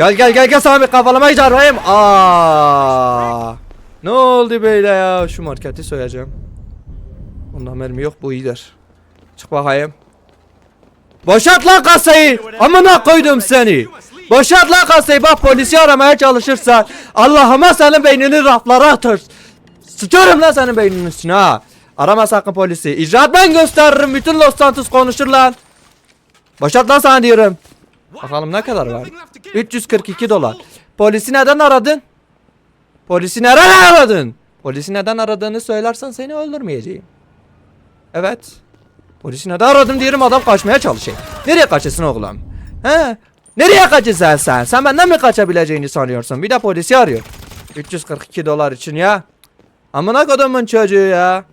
Gel gel gel gel sana bir kafalama çarpayım. Aa. Ne oldu böyle ya? Şu marketi soyacağım. Ondan mermi yok bu iyidir. Çık bakayım. Boşalt lan kasayı. Amına koydum seni. Boşalt lan kasayı. Bak polisi aramaya çalışırsan Allah'ıma senin beynini raflara atır. Sıçarım lan senin beyninin üstüne ha. Arama sakın polisi. İcraat ben gösteririm. Bütün Los Santos konuşur lan. Boşalt lan sana diyorum. Bakalım ne kadar var? 342 dolar. Polisi neden aradın? Polisi neden aradın? Polisi neden aradığını söylersen seni öldürmeyeceğim. Evet. Polisi neden aradım diyorum adam kaçmaya çalışıyor. Nereye kaçasın oğlum? He? Nereye kaçasın sen? Sen benden mi kaçabileceğini sanıyorsun? Bir de polisi arıyor. 342 dolar için ya. Amına kodumun çocuğu ya.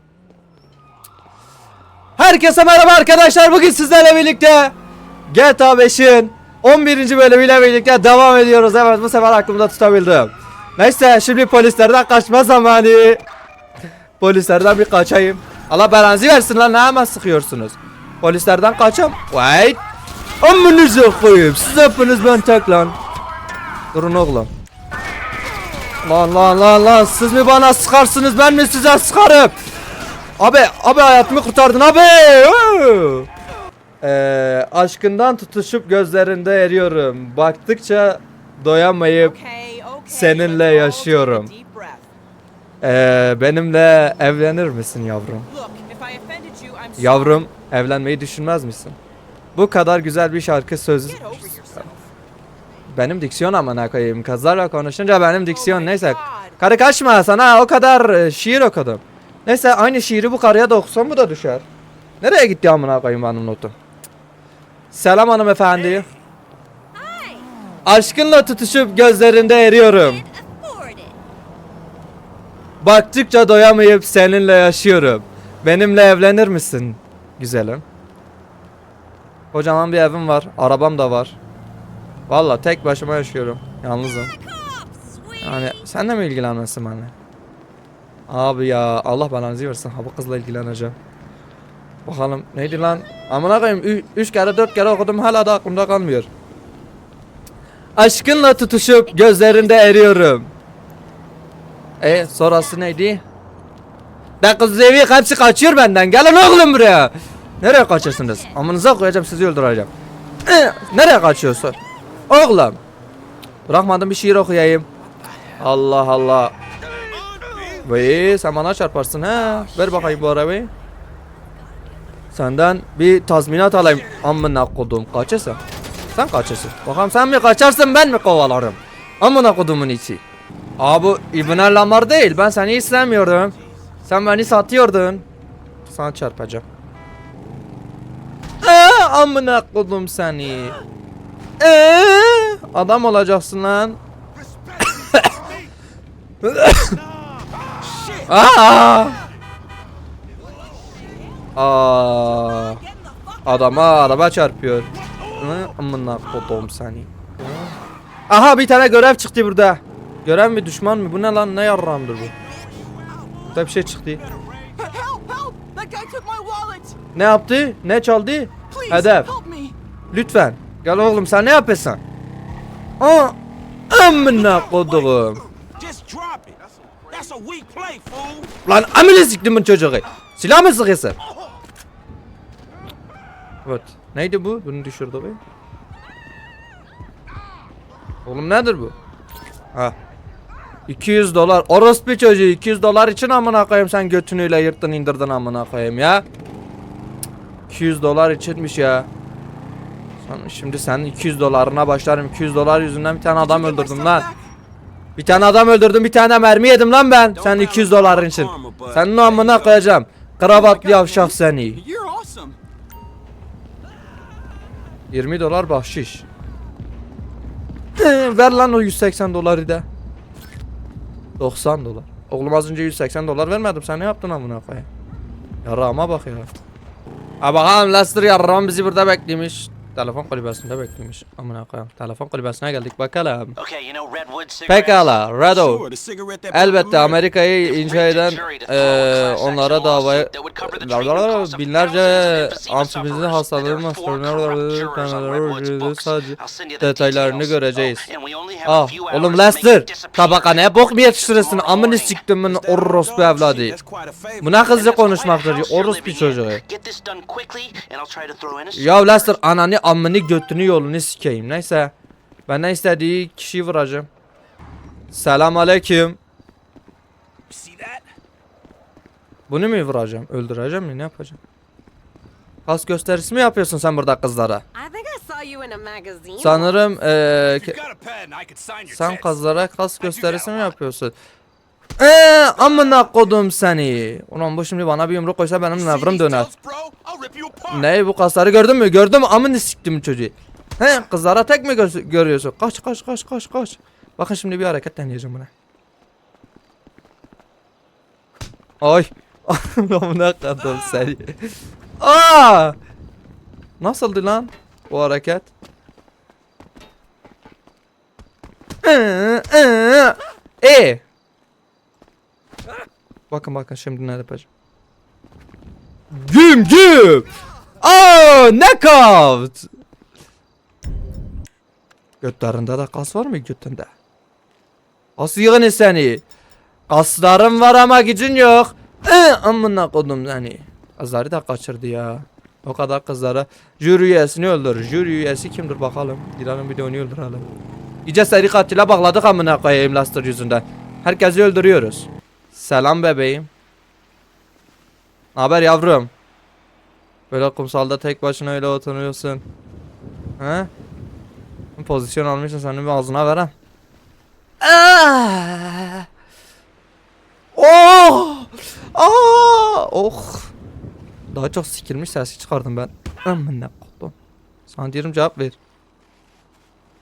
Herkese merhaba arkadaşlar. Bugün sizlerle birlikte GTA 5'in 11. bölümüyle birlikte devam ediyoruz. Evet bu sefer aklımda tutabildim. Neyse şimdi polislerden kaçma zamanı. Polislerden bir kaçayım. Allah belanızı versin lan ne hemen sıkıyorsunuz. Polislerden kaçam. Wait. Amınızı koyayım. Siz hepiniz ben tek lan. Durun oğlum. Lan lan lan lan siz mi bana sıkarsınız ben mi size sıkarım? Abi abi hayatımı kurtardın abi. Ee, aşkından tutuşup gözlerinde eriyorum. Baktıkça doyamayıp. Seninle yaşıyorum. ee, benimle evlenir misin yavrum? Yavrum evlenmeyi düşünmez misin? Bu kadar güzel bir şarkı söz benim diksiyon amına koyayım. Kızlarla konuşunca benim diksiyon Oh my neyse. Karı kaçma sana o kadar e, şiir okudum. Neyse aynı şiiri bu karıya da okusam bu da düşer. Nereye gitti amına koyayım benim notum? Selam hanımefendi. Aşkınla tutuşup gözlerinde eriyorum. Baktıkça doyamayıp seninle yaşıyorum. Benimle evlenir misin güzelim? Kocaman bir evim var. Arabam da var. Valla tek başıma yaşıyorum. Yalnızım. Yani sen de mi ilgilenmesin benimle? Abi ya Allah belanızı versin. Ha bu kızla ilgileneceğim. Bakalım neydi lan? Amına koyayım 3 kere 4 kere okudum hala da aklımda kalmıyor. Aşkınla tutuşup gözlerinde eriyorum. E sonrası neydi? Ben kız evi hepsi kaçıyor benden. Gelin oğlum buraya. Nereye kaçıyorsunuz? Amınıza koyacağım sizi öldüreceğim. Nereye kaçıyorsun? Oğlum. Bırakmadım bir şiir okuyayım. Allah Allah. Vay sen bana çarparsın ha. Ver bakayım bu arabayı. Senden bir tazminat alayım. Amına kodum kaçırsın. Sen kaçırsın. Bakalım sen mi kaçarsın ben mi kovalarım. Amına kodumun içi. Aa bu İbn Lamar değil. Ben seni istemiyordum. Sen beni satıyordun. Sana çarpacağım. Ee, amına kodum seni. Ee, adam olacaksın lan. Aa! Aa! Adama araba çarpıyor. Amına kodum seni. Aha bir tane görev çıktı burada. Görev mi düşman mı? Bu ne lan? Ne yarramdır bu? Burada bir şey çıktı. Ne yaptı? Ne çaldı? Hedef. Lütfen. Gel oğlum sen ne yapıyorsun? Aa! Amına fool. Lan amına siktimin çocuğu. Silah mı sıkıyorsun? Evet. Neydi bu? Bunu düşürdü be. Oğlum nedir bu? Ha. 200 dolar. Orospu çocuğu 200 dolar için amına koyayım sen götünüyle yırttın indirdin amına koyayım ya. 200 dolar içinmiş ya. Sen, şimdi senin 200 dolarına başlarım. 200 dolar yüzünden bir tane adam öldürdüm lan. Bir tane adam öldürdüm, bir tane mermi yedim lan ben. Sen 200 doların için. Senin amına koyacağım. Kravatlı yavşak seni. 20 dolar bahşiş. Ver lan o 180 doları da. 90 dolar. Oğlum az önce 180 dolar vermedim. Sen ne yaptın amına koyayım? Yarrağıma bak ya. Ha bakalım Lester yarrağım bizi burada beklemiş. Telefon kulübesinde bekliyormuş. Amına koyayım. Telefon kulübesine geldik bakalım. Okay, you know Redwood cigarettes? Pekala, Rado. Elbette. Amerika'yı inşa eden class onlara davayı binlerce amfibizli hastaların books. sadece detaylarını göreceğiz. Oh, Ah oğlum Lester disappear. tabakhaneye bok mu yetiştirirsin amını siktimin orospu evladı. Bu ne hızlı konuşmaktır orospu çocuğu. Ya Lester ananı amını götünü yolunu sikeyim neyse. Benden istediği kişiyi vuracağım. Selam aleyküm. Bunu mu vuracağım? Öldüreceğim mi? Ne yapacağım? Kas gösterisi mi yapıyorsun sen burada kızlara? Sanırım your sen kızlara kas gösterisi mi yapıyorsun? Eee amına kodum seni. Ulan bu şimdi bana bir yumruk koysa benim nevrım döner. Ne bu kasları gördün mü? Gördün mü? Amını siktim çocuğu. He kızlara tek mi gö- görüyorsun? Kaç kaç kaç kaç kaç. Bakın şimdi bir hareket deneyeceğim buna. Ay. Amına kodum seni. Aa! Nasıldı lan bu hareket? E. Bakın bakın şimdi ne yapacağım. Güm güm. Aa, knockout. Götlerinde de kas var mı götünde? Kas yığını seni. Kasların var ama gücün yok. Amına kodum seni. Kızları da kaçırdı ya. O kadar kızlara. Jüri üyesini öldür. Jüri üyesi kimdir bakalım. Gidelim bir de onu öldürelim. İyice seri katile bağladık amına koyayım Laster yüzünden. Herkesi öldürüyoruz. Selam bebeğim. Haber yavrum? Böyle kumsalda tek başına öyle oturuyorsun. He? Pozisyon almışsın senin bir ağzına verem. Ah! Oh! Ah! Oh! Daha çok sikilmiş sesi çıkardım ben. Aman ne kodum. Sana diyorum cevap ver.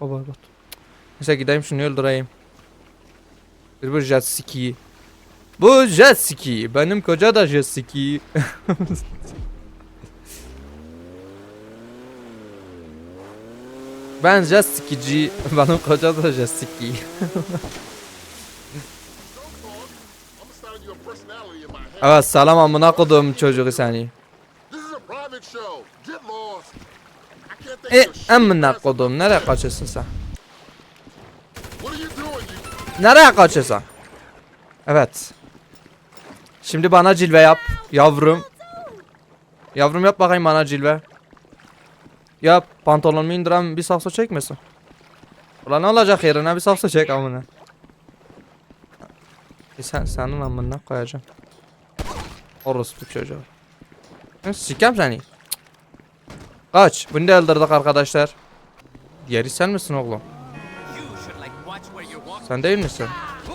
Baba bak. Neyse gideyim şunu öldüreyim. Bir bu jet ski. Bu jet ski. Benim koca da jet ski. ben jet skici. Benim koca da jet ski. evet selam amına kodum çocuğu seni. E amına kodum nereye kaçıyorsun sen? Nereye kaçıyorsun? Evet. Şimdi bana cilve yap yavrum. Yavrum yap bakayım bana cilve. Yap pantolonumu indiren bir sakso çekmesin. Ulan ne olacak yerine bir sakso çek amına. E sen senin amına koyacağım. Orospu çocuğu. Sikem seni. Kaç. Bunu da öldürdük arkadaşlar. Diğeri sen misin oğlum? Sen değil misin?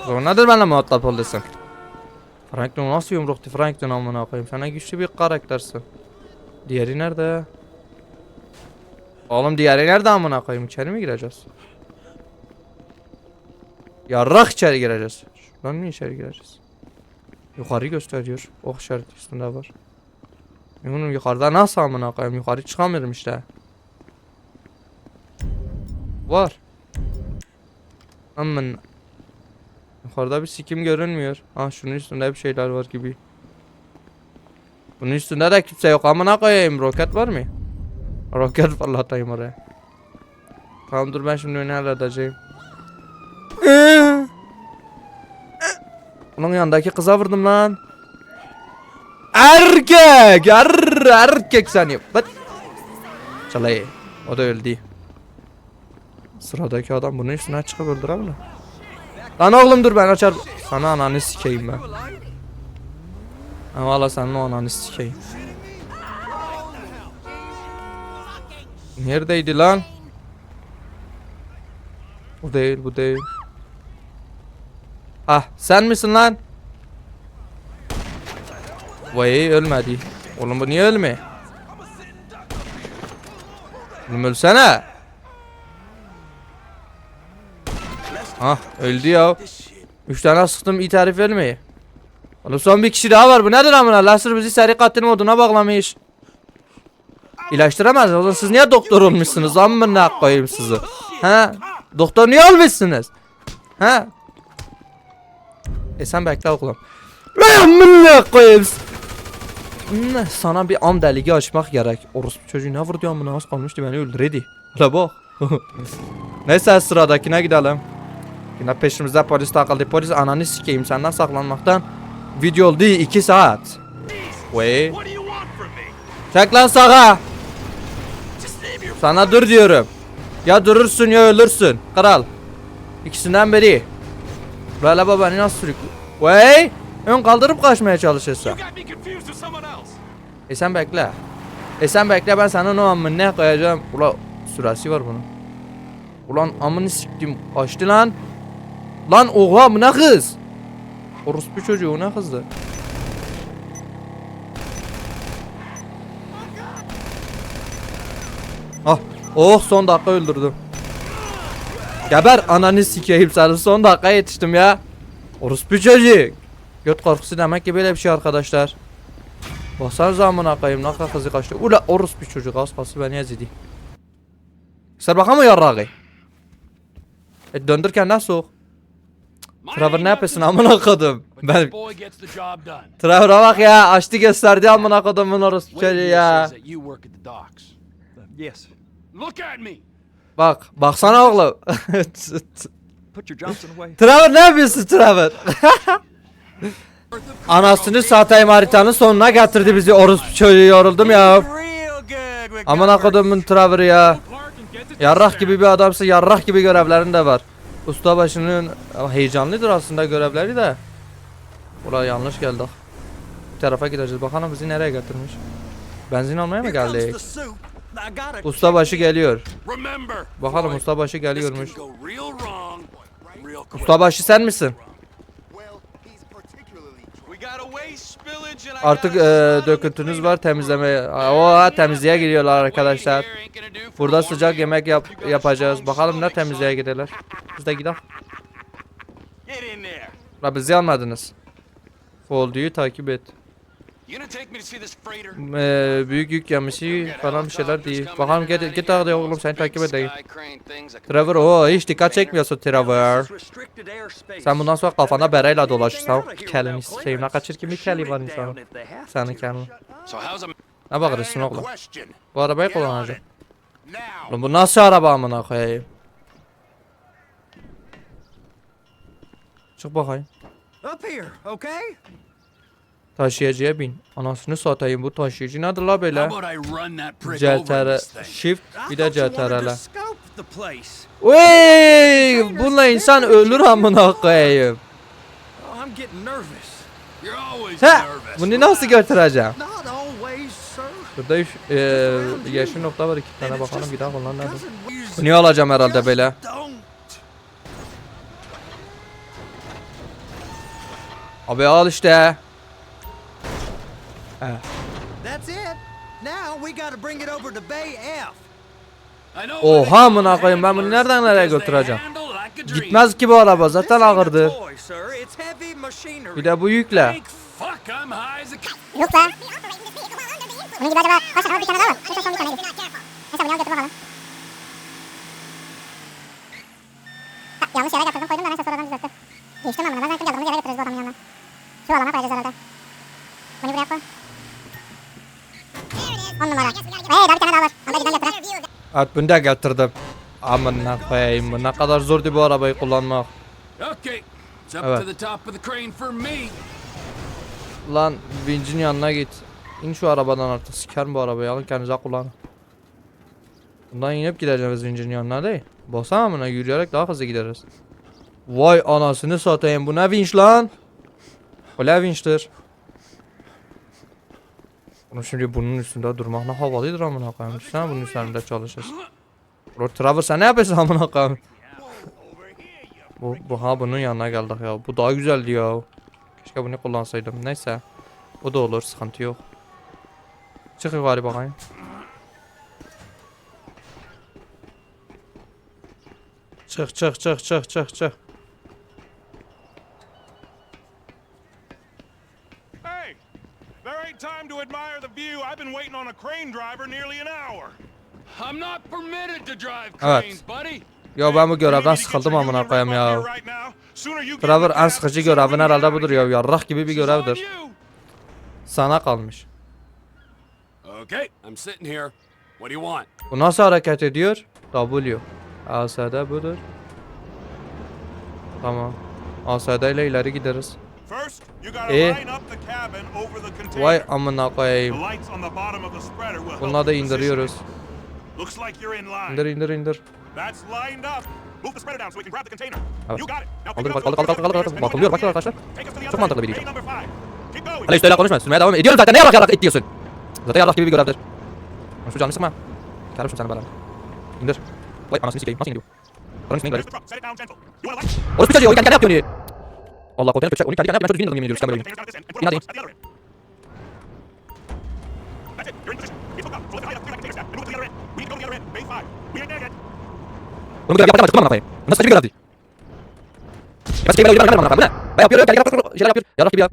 Nedir benimle muhatap oldun? Franklin nasıl yumruktu Franklin amına koyayım? Sana güçlü bir karaktersin. Diğeri nerede? Oğlum diğeri nerede amına koyayım? İçeri mi gireceğiz? Yarrak içeri gireceğiz. Şuradan mı içeri gireceğiz? Yukarı gösteriyor. Ok işareti üstünde var. Oğlum yukarıda nasıl amına koyayım? Yukarı çıkamıyorum işte. Var. Aman. Yukarıda bir sikim görünmüyor. Ah şunun üstünde bir şeyler var gibi. Bunun üstünde de kimse yok. Amına koyayım. Roket var mı? Roket fırlatayım oraya. Tamam dur ben şimdi onu halledeceğim. Onun yanındaki kıza vurdum lan. Erkek! Er, erkek seni. Bak. Çalay. O da öldü. Sıradaki adam bunun üstüne çıkıp öldürebilir. Lan oğlum dur ben açar. Sana ananı sikeyim ben. Ha valla senin o ananı sikeyim. Neredeydi lan? Bu değil bu değil. Ah sen misin lan? Vay ölmedi. Oğlum bu niye ölme? Oğlum ölsene. Ah öldü ya. Üç tane sıktım iyi tarif vermeyi. Oğlum son bir kişi daha var bu nedir amına? Lasır bizi seri katil moduna bağlamış. İlaçtıramaz. O zaman siz niye doktor olmuşsunuz? Amına koyayım sizi. Ha? Doktor niye olmuşsunuz? Ha? E sen bekle oğlum. Amına koyayım. Sana bir am deligi açmak gerek. Orospu çocuğu ne vurdu amına az kalmıştı beni öldüredi. Hala bak. Neyse sıradakine gidelim. Yine peşimizde polis takıldı. Polis ananı sikeyim senden saklanmaktan. Video oldu 2 saat. Me? Çek lan sağa. Sana dur diyorum. Ya durursun ya ölürsün. Kral. İkisinden biri. Böyle babanı nasıl sürüklü? Vay. Ön kaldırıp kaçmaya else. E sen bekle. E sen bekle ben sana ne amın ne koyacağım. Ula süresi var bunun. Ulan amını siktim. Kaçtı lan. Lan oha ne kız? Orospu çocuğu ne kızdı? Ah. Oh son dakika öldürdüm. Geber ananı sikeyim seni son dakika yetiştim ya. Orospu çocuğu. Göt korkusu demek ki böyle bir şey arkadaşlar. Baksanıza amına koyayım ne kadar hızlı kaçtı. Ula orospu çocuk az kalsı beni ezidi. Sen bakamı yarrağı. E döndürken soğuk. Trevor ne yapıyorsun amına kodum. Ben. Trevor'a bak ya açtı gösterdi amına kodumun orospu çocuğu ya. Bak baksana oğlum. Trevor ne yapıyorsun Trevor? Anasını satayım haritanın sonuna getirdi bizi orospu çocuğu yoruldum ya. Amına kodumun Trevor'ı ya. Yarrak gibi bir adamsa yarrak gibi görevlerin de var. Ustabaşının heyecanlıdır aslında görevleri de. Ula yanlış geldik. Bu tarafa gideceğiz. Bakalım bizi nereye götürmüş. Benzin almaya mı geldik? Ustabaşı geliyor. Bakalım ustabaşı geliyormuş. Ustabaşı sen misin? Artık of döküntünüz var temizlemeye. O temizliğe gidiyorlar arkadaşlar. Burada sıcak yemek yap yapacağız. Bakalım ne temizliğe gidiyorlar. Biz de gidelim. La bizi almadınız. Folduyu takip et. Eee, büyük yük gemisi falan bir şeyler değil. Bakalım git git hadi oğlum seni takip edeyim. Trevor o hiç dikkat çekmiyorsun Trevor. Sen bundan sonra kafana bereyle dolaşırsan kelini sikeyim. Ne kadar çirkin bir keli var insanın. Senin kelin. So how's a Ne bakıyorsun oğlum? Bu arabayı kullanacağım. Oğlum bu nasıl araba amına koyayım? Çık bakayım. Up here, okay? Taşıyıcıya bin. Anasını satayım bu taşıyıcı nedir la böyle? CTR shift bir de thought you wanted CTRL. to scope the place. Wey! Bununla insan ölür amına koyayım. Nervous. bunu nasıl götüreceğim? Burada üç, eee yeşil nokta var iki tane bakalım bir daha onlar nerede? Bunu alacağım herhalde böyle. Abi al işte. That's it. Now we gotta bring it over to Bay F. Oha amına koyayım ben bunu nereden nereye götüreceğim? Gitmez ki bu araba zaten ağırdı. Bir de bu yükle. Yok. Bunun gibi acaba kaç tane? Bir tane daha var. Neyse son bir. Neyse bunu al götür bakalım. Ha, yanlış yere getirdim koydum da neyse sonradan düzelttim. Geçtim ben bunu. Ben zannettim geldiğimiz yere getiririz bu adamın yanına. Şu alana koyacağız herhalde. Bunu buraya koy. On numara. Hey daha bir tane daha var. Onu da gidelim da getirdim. Amına koyayım ne kadar zordu bu arabayı kullanmak. Evet. Lan vincin yanına git. İn şu arabadan artık sikerim bu arabayı alın kendinize kullanın. Bundan inip gideceğiz vincin yanına değil. Baksana amına yürüyerek daha hızlı gideriz. Vay anasını satayım bu ne vinç lan? Bu ne vinçtir? Bunu şimdi bunun üstünde durmak ne havalıdır amına koyayım. Sen bunun üzerinde çalışırsın. Bro Trevor sen ne yapıyorsun amına koyayım? Bu, bu ha bunun yanına geldik ya. Bu daha güzeldi ya. Keşke bunu kullansaydım. Neyse. O da olur sıkıntı yok. Çık yukarı bakayım. Çık çık çık çık çık çık. View. I've been waiting on a crane driver nearly an hour. I'm not permitted to drive cranes, buddy. Ya ben bu görevden You sıkıldım amına koyayım ya. here right now. Sooner you get Trevor en sıkıcı görevin herhalde budur here. ya. Yarrak gibi bir görevdir. you. Sana kalmış. Okay, I'm sitting here. What do you want? Bu nasıl hareket ediyor? W. ASD budur. Tamam. ASD ile ileri gideriz. First, you gotta line up the cabin over the container. Vay amına koyayım. Bunları da indiriyoruz. positioning. Looks like you're in line. İndir indir indir. That's lined up. Move the spreader down so we can grab the container. Evet. The kaldır, other kaldır. containers and Bakılıyor, bakın arkadaşlar. Çok mantıklı bir. Hele işte öyle konuşma. Sürmeye devam et. Ediyorum zaten. Ne yarak yarak it diyorsun. Zaten yarrak gibi bir görevdir. Şu canını sıkma. Karışım sana bana. İndir. Vay anasını sikeyim. Nasıl iniyor? You wanna light? Orası bir çocuğu. Kendi yapıyor onu. Allah konteyner köşe. Onu kendi kendi yapıyor. Ben çocuk yemin ediyorum. Grab Sistem the böyle. containers down this end and put Yine them değil. at the other end. That's it. You're in position. Keep hooked up. So lift it high up, clear that container stack, and move it to the other end. We need to go to the other end. Bay five. We ain't there yet. Bunu görev yapacağım. Tıklamam kafayı. Nasıl saçma bir görevdi? Ya sikeyim ben öyle yapamam kafayı. Bu ne? Ben yapıyorum. Kendi yapıyor. Şeyler yapıyor. Yarrak gibi ya.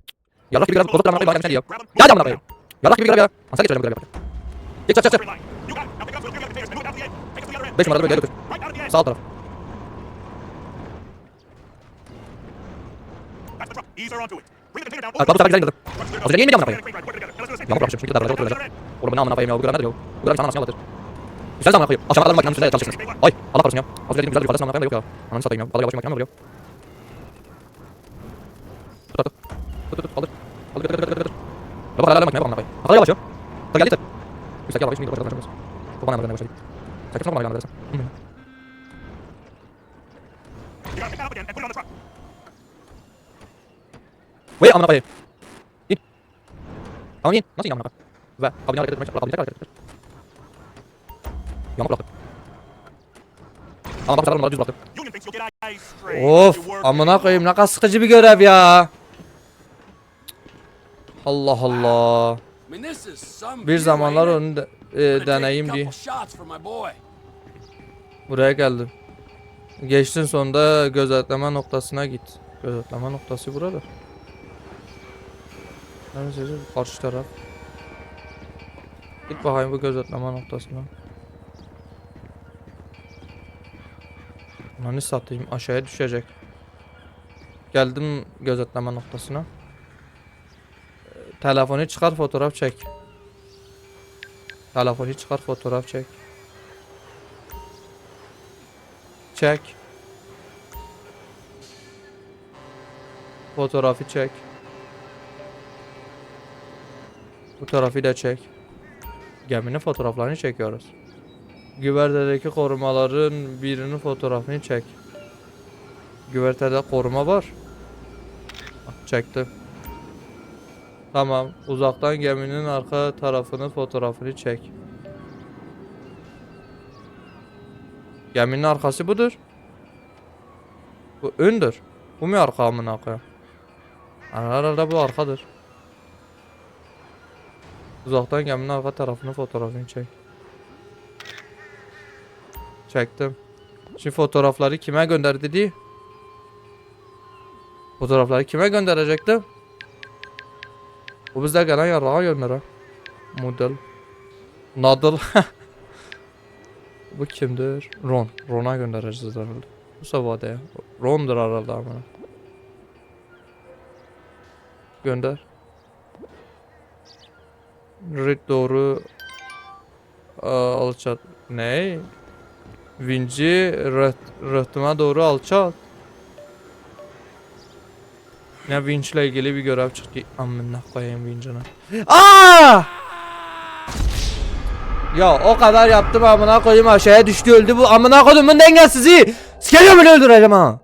Yarrak gibi görev. Bozuk kafayı. Bana yapmışlar diyor. Ya da amına koyayım. Yarrak gibi görev ya. Nasıl geçeceğim bu görevi? Geç geç geç. Every line. You got it. Now Ha, Batu sefer güzel indirdim. Truck's cleared Az önce inmeyeceğim amına Crane, koyayım. crane, crane, put it together. Let's do this. Yağmur bırakmışım. Çünkü daha böyle oturacak. Oğlum ben ne amına koyayım ya. Bu görev nedir ya? Bu görev sana nasıl anlatır? Güzel zaman koyayım. Aşağıda makinenin üstünde çalışırsınız. Ay Allah korusun ya. Az önce dedim güzel bir ifadesi amına koyayım da yok ya. Ananı satayım ya. Vallahi yavaş makine mi oluyor? Tut tut. Tut tut tut. Kaldır. Kaldır kaldır kaldır kaldır. Ya bak hala makineye bak amına koyayım. Kaldır yavaş ya. Kaldır geldi. Üstteki yavaş şimdi başlayalım. Bu bana yanına başlayalım. Sen kesin bana yanına dersin. You gotta pick that up again and put it on the truck. Vay amına koyayım. İn. Tamam in. Nasıl in amına koyayım? Ve kabini hareket çalış. Kabini hareket etmeye Yağmur bıraktı. Ama bak sefer onları düz bıraktı. Union thinks you'll get eyes straight. Of amına koyayım ne kadar sıkıcı bir görev ya. Allah Allah. Bir zamanlar ain't it? onu da, I'm e, deneyim diye buraya geldim. Geçtin sonunda gözetleme noktasına git. Gözetleme noktası burada. Neresi? Karşı taraf. Git bakayım bu gözetleme noktasına. Ananı satayım aşağıya düşecek. Geldim gözetleme noktasına. Telefonu çıkar fotoğraf çek. Telefonu çıkar fotoğraf çek. Çek. Fotoğrafı çek. Fotoğrafı da çek. Geminin fotoğraflarını çekiyoruz. Güvertedeki korumaların birinin fotoğrafını çek. Güvertede koruma var. Bak, Çektim. Tamam. Uzaktan geminin arka tarafının fotoğrafını çek. Geminin arkası budur. Bu öndür. Bu mu arka amına koyayım? Herhalde bu arkadır. Uzaktan geminin arka tarafının fotoğrafını çek. Çektim. Şimdi fotoğrafları kime gönder dedi? Fotoğrafları kime gönderecektim? Bu bizde gelen yarrağa gönder ha. Model. Nadal. Bu kimdir? Ron. Ron'a göndereceğiz herhalde. Bu savada ya. Ron'dur herhalde amına. Gönder. Red doğru. Aa, alçat. Ne? Vinci rıht rıhtıma doğru alçalt. Ne vinçle ilgili bir görev çıktı. Amına koyayım vincine. Aa! Ya o kadar yaptım amına koyayım aşağıya düştü öldü bu amına koyduğumun dengesizi. Sikeceğim beni öldüreceğim ha.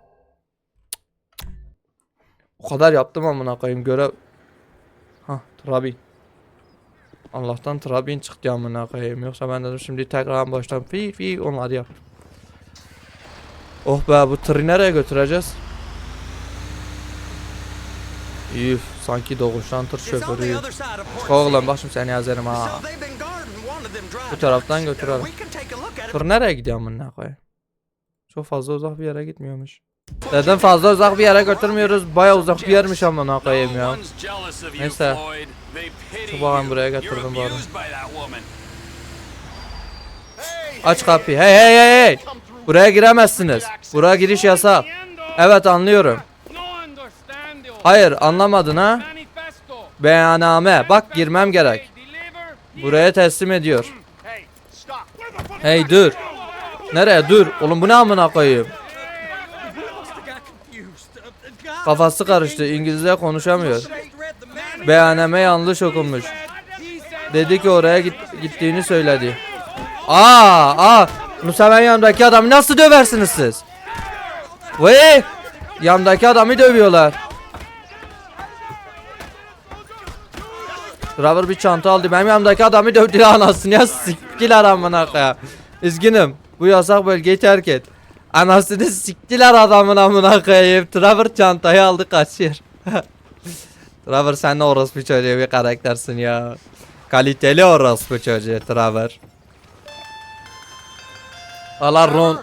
O kadar yaptım amına koyayım görev. Ha Trabin. Allah'tan Trabin çıktı amına koyayım yoksa ben dedim şimdi tekrar baştan fi fi onları yap. Oh be bu tırı nereye götüreceğiz? Üf sanki doğuştan tır It's on the şoförü. other side of Port Çık oğlum bak şimdi seni yazarım ha. Bu taraftan götürelim. Tır nereye gidiyor amına koyayım? Çok fazla uzak bir yere gitmiyormuş. Dedim fazla uzak bir yere götürmüyoruz. Baya uzak bir yermiş amına koyayım ya. Neyse. You. buraya getirdim bari. Aç kapıyı. Hey hey hey hey. Buraya giremezsiniz. Buraya giriş yasak. Evet anlıyorum. Hayır anlamadın ha? Beyanname. Bak girmem gerek. Buraya teslim ediyor. Hey dur. Nereye dur? Oğlum bu ne amına koyayım? Kafası karıştı. İngilizce konuşamıyor. Beyanname yanlış okunmuş. Dedi ki oraya git, gittiğini söyledi. Aa, aa. Musa yanımdaki adamı nasıl döversiniz siz? Vay! Yanımdaki adamı dövüyorlar. Trevor bir çanta aldı. Benim yanımdaki adamı dövdüler anasını ya siktiler amına koyayım. Üzgünüm. Bu yasak bölgeyi terk et. Anasını siktiler adamın amına koyayım. Trevor çantayı aldı kaçıyor. Trevor sen de orospu çocuğu bir karaktersin ya. Kaliteli orospu çocuğu Trevor. Allah Ron.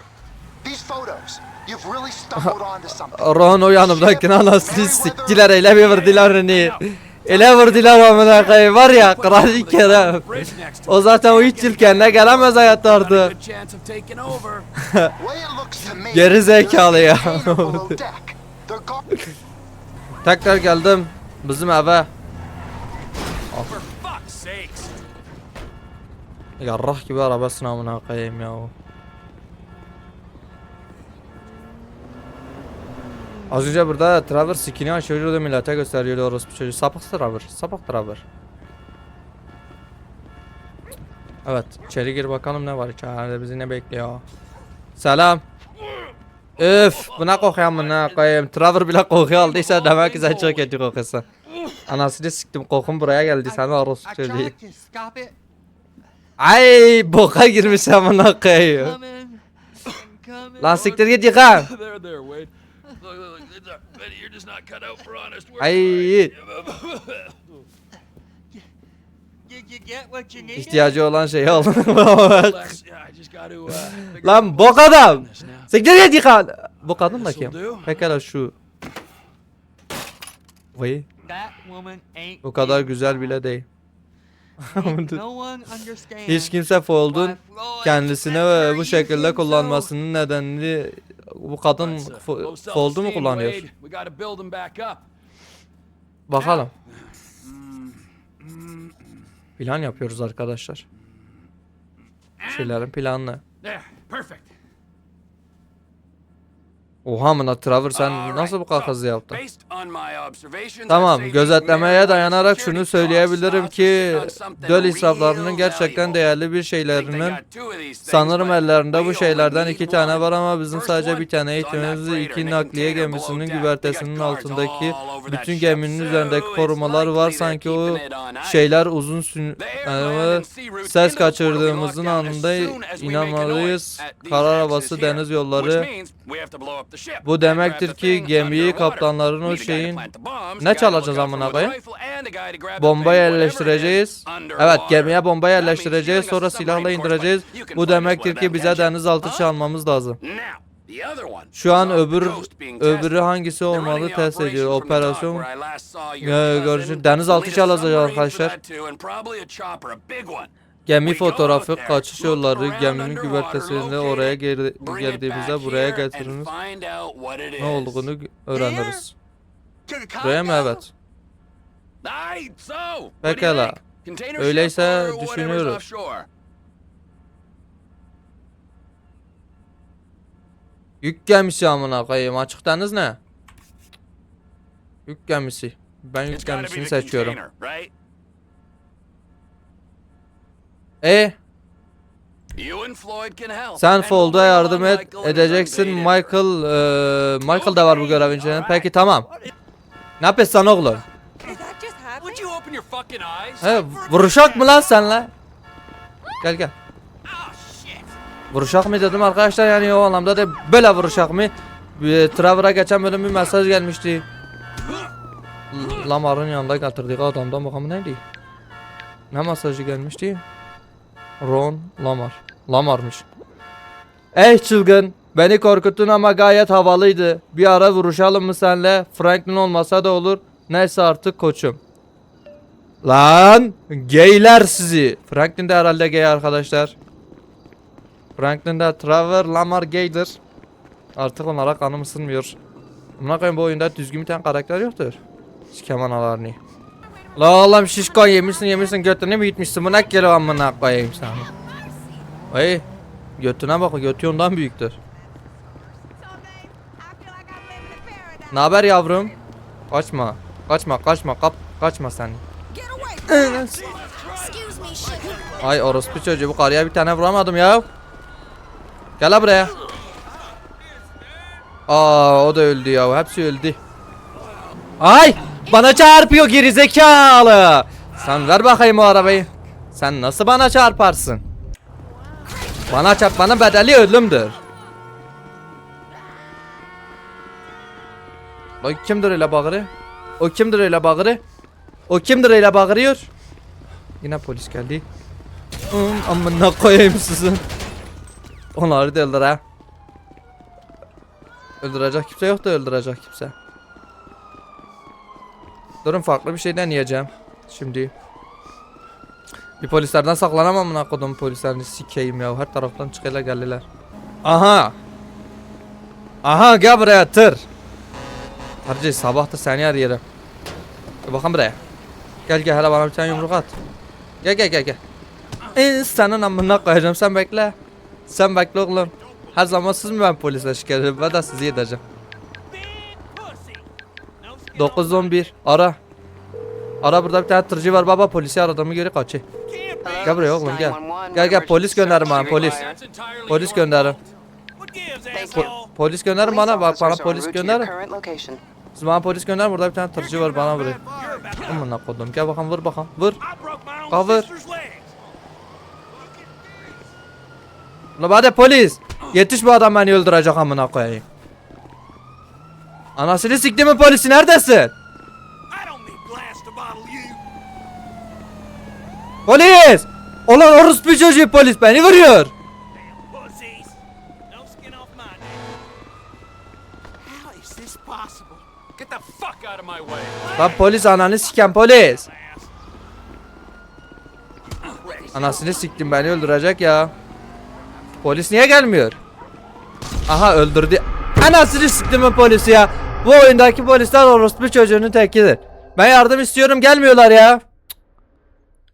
Ron o yanımdakini anasını siktiler ele bir vurdular onu. Ele vurdular amına koyayım var ya kral Kerem. O zaten o 3 yıl kendine gelemez hayatta Got a artık. good chance of taking over. Way it looks to me, Geri zekalı ya. Tekrar geldim bizim eve. Sakes. Yarrah gibi araba sınavına koyayım ya. Az önce burada Trevor skin'i açıyordu millete gösteriyordu orospu çocuğu. Sapık Trevor, sapık Trevor. Evet, içeri gir bakalım ne var içeride bizi ne bekliyor. Selam. Üf, buna kokuyor buna koyayım. Trevor bile kokuyor aldıysa demek ki sen çok kötü kokuyorsun. Anasını siktim kokun buraya geldi to stop it. Ay boka girmiş amına koyayım. Lan siktir git yıka. there, ihtiyacı olan şeyi al. Uh, Lan bok adam. Siktir git yıka. Bu kadın da kim? Pekala şu. Vay That woman ain't bu kadar güzel bile değil. Ain't no one understands Hiç kimse Fold'un ve bu şekilde kullanmasının nedenini bu kadın uh, Fold'u mu kullanıyor? Wade. We got to build him back up. Bakalım. Plan yapıyoruz arkadaşlar. Şeylerin. There, perfect. Oha mına Trevor sen nasıl bu kadar hızlı yaptın? Tamam, gözetlemeye dayanarak şunu söyleyebilirim ki döl israflarının gerçekten değerli bir şeylerinin sanırım ellerinde bu şeylerden iki tane var ama bizim sadece bir tane freighter iki nakliye gemisinin güvertesinin altındaki bütün geminin üzerindeki korumalar var sanki o şeyler uzun sün yani routes ses kaçırdığımızın anında inanmalıyız. axes arabası, deniz yolları. Bu demektir ki gemiyi kaptanların o to şeyin ne çalacağız amına koyayım? Bomba yerleştireceğiz. Evet gemiye bomba yerleştireceğiz sonra silahla indireceğiz. Bu demektir ki bize denizaltı çalmamız lazım. Other one Şu an öbür öbürü hangisi olmalı test ediyor. Operasyon görüşürüz. Denizaltı çalacağız arkadaşlar. gemi fotoğrafı, kaçış yolları, geminin güvertesinde oraya geri, geldiğimizde buraya getiriniz. Ne olduğunu öğreniriz. Buraya mı? Evet. Pekala. Öyleyse düşünüyoruz. Yük gemisi amına koyayım. Açık deniz ne? Yük gemisi. Ben yük gemisini seçiyorum. E sen Fold'a yardım et edeceksin. Michael eee Michael da var bu görevin içinde. Peki tamam. Ne yapıyorsun oğlum? Fucking eyes? He vuruşak mı lan senle? Gel gel. Vuruşak mı dedim arkadaşlar yani o anlamda da böyle vuruşak mı? Bir Trevor'a geçen bölüm bir mesaj gelmişti. Lamar'ın yanında getirdik adamdan bakalım neydi? Ne mesajı gelmişti? Ron Lamar. Lamar'mış. Ey çılgın. Beni korkuttun ama gayet havalıydı. Bir ara vuruşalım mı senle? Franklin olmasa da olur. Neyse artık koçum. Lan geyler sizi. Franklin de herhalde gay arkadaşlar. Franklin de Trevor Lamar Gator. Artık onlara kanım ısınmıyor. Buna koyayım bu oyunda düzgün bir tane karakter yoktur. Sikem analarını. La oğlum şişko yemişsin yemişsin götüne mi gitmişsin bu ne kere amına koyayım sana. Ay götüne bak götü ondan büyüktür. Ne haber yavrum? Kaçma. Kaçma kaçma kap kaçma sen. Ay orospu çocuğu bu karıya bir tane vuramadım ya. Gel la buraya. Aa o da öldü ya. Hepsi öldü. Ay bana çarpıyor gerizekalı. Sen ver bakayım o arabayı. Sen nasıl bana çarparsın? Bana çarpmanın bedeli ölümdür. O kimdir öyle bağırı? O kimdir öyle bağırı? O kimdir öyle bağırıyor? Yine polis geldi. Hmm, amına koyayım sizin. Onları da öldür ha. Öldürecek kimse yok da öldürecek kimse. Durun farklı bir şey deneyeceğim. Şimdi. Bir polislerden saklanamam amına kodum polislerini sikeyim ya. Her taraftan çıkıyorlar geldiler. Aha. Aha gel buraya tır. Harcı sabahtır seni arıyorum. Gel bakalım buraya. Gel gel hele bana bir tane yumruk at. Gel gel gel gel. Ee, senin amına koyacağım sen bekle. Sen bekle oğlum. Her zaman siz mi ben polise şikayet edeyim? Ben de sizi edeceğim. 911 ara. Ara burada bir tane tırcı var baba polisi aradığımı göre kaçı. Gel buraya oğlum gel. Gel gel polis gönderin bana polis. Polis gönderin. Po- polis gönderin bana bak bana polis gönderin. Siz bana polis gönder burada bir tane tırcı var bana vuruyor. Amına kodum gel bakalım vur bakalım vur. Legs. Ulan hadi polis. Yetiş bu adam beni öldürecek amına koyayım. Anasını siktimin polisi neredesin? Polis! Ulan orospu çocuğu polis beni vuruyor. Lan polis ananı siken polis. Anasını siktim beni öldürecek ya. Polis niye gelmiyor? Aha öldürdü. Anasını siktimin polisi ya. Bu oyundaki polisler orospu çocuğunun tekidir. Ben yardım istiyorum gelmiyorlar ya.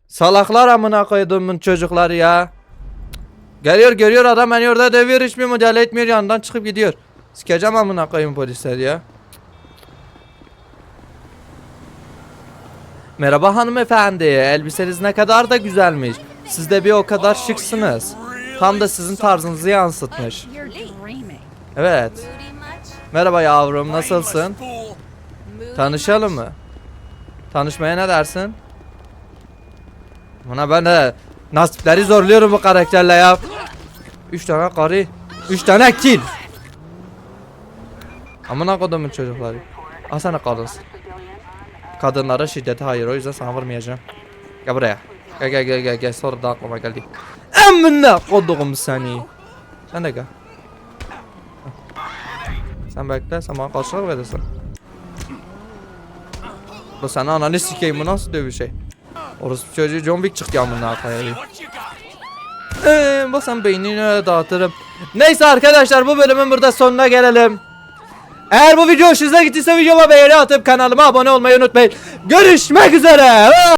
Salaklar amına koyduğumun çocukları ya. Geliyor görüyor adam beni orada dövüyor hiçbir müdahale etmiyor yanından çıkıp gidiyor. Sikeceğim amına koyayım polisler ya. Merhaba hanımefendi. Elbiseniz ne kadar da güzelmiş. Siz de bir o kadar şıksınız. Tam da sizin tarzınızı yansıtmış. Evet. Merhaba yavrum, nasılsın? Tanışalım mı? Tanışmaya ne dersin? Buna ben de nasipleri zorluyorum bu karakterle ya. Üç tane karı, üç tane kill. Amına kodumun çocukları. Al sana kadınsın. Kadınlara şiddete hayır o yüzden sana vurmayacağım. Gel buraya. Gel gel gel gel gel sonra da aklıma geldi. Amına kodum seni. Sen de gel. Sen bekle sen bana karşılık verirsin. Bu sana ananı sikeyim bu nasıl dövüş şey? Orası çocuğu John Wick çıktı amına koyayım. Bu sen beynini dağıtırım. Neyse arkadaşlar bu bölümün burada sonuna gelelim. Eğer bu video hoşunuza gittiyse videoma beğeni atıp kanalıma abone olmayı unutmayın. Görüşmek üzere.